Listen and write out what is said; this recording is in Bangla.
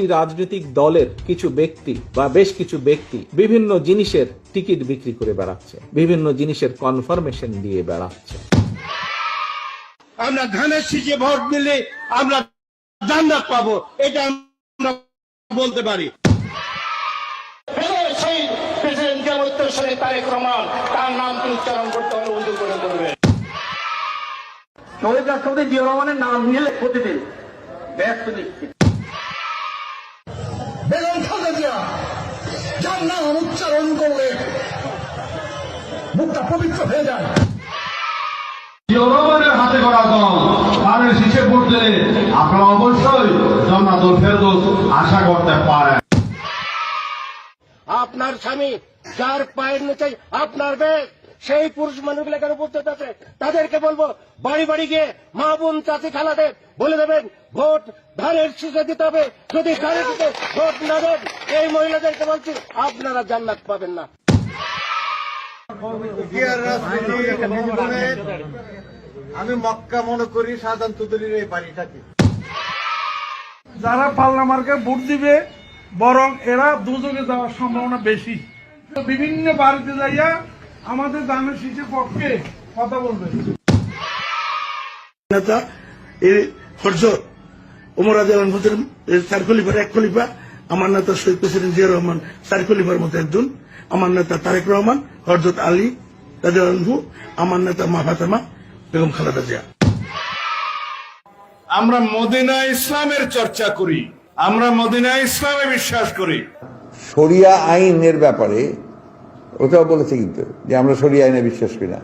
একটি রাজনৈতিক দলের কিছু ব্যক্তি বা বেশ কিছু ব্যক্তি বিভিন্ন জিনিসের টিকিট বিক্রি করে বেড়াচ্ছে বিভিন্ন জিনিসের কনফার্মেশন দিয়ে বেড়াচ্ছে। আমরা ধানের শীষে ভোট দিলে আমরা জান্নাত পাবো এটা আমরা বলতে পারি। তারেক রহমান তার নামটি উচ্চারণ করতে হলে উজু করে করবেন শহীদ রাষ্ট্রপতি জিয়া রহমানের নাম নিলে প্রতিদিন ব্যস্ত নিশ্চিত। যার নাম উচ্চারণ করলে মুখটা পবিত্র হয়ে যায়। হাতে করা দল তাদের শীষে ভোট দিলে আপনারা অবশ্যই জন্নাতুল ফেরদৌস আশা করতে পারেন। আপনার স্বামী চার পায়ের নিচে আপনার বেগ সেই পুরুষ মানুষগুলো এখানে উপস্থিত আছে তাদেরকে বলব বাড়ি বাড়ি গিয়ে মা বোন চাচি খালাদের বলে দেবেন ভোট ধানের শীষে দিতে হবে। যদি ধানের শীষে ভোট না দেন এই মহিলাদেরকে বলছি আপনারা জান্নাত পাবেন না। আমি মক্কা মনে করি সাধারণ তুদুলির এই বাড়ি থাকি যারা পাল্লা মার্কে ভোট দিবে বরং এরা দুজনে যাওয়ার সম্ভাবনা বেশি। তো বিভিন্ন বাড়িতে যাইয়া আমাদের দানের শীষের পক্ষে কথা বলবে। নেতা এই হরজত ওমর আজালান চার খলিফার এক খলিফা আমার নেতা শহীদ প্রেসিডেন্ট জিয়া রহমান চার খলিফার মতো একজন আমার নেতা তারেক রহমান হরজত আলী রাজু আমার নেতা মা ফাতেমা বেগম খালেদা জিয়া। আমরা মদিনা ইসলামের চর্চা করি আমরা মদিনা ইসলামে বিশ্বাস করি। শরিয়া আইনের ব্যাপারে ওটাও বলেছে কিন্তু যে আমরা সরিয়ে আইনে বিশ্বাস করি না।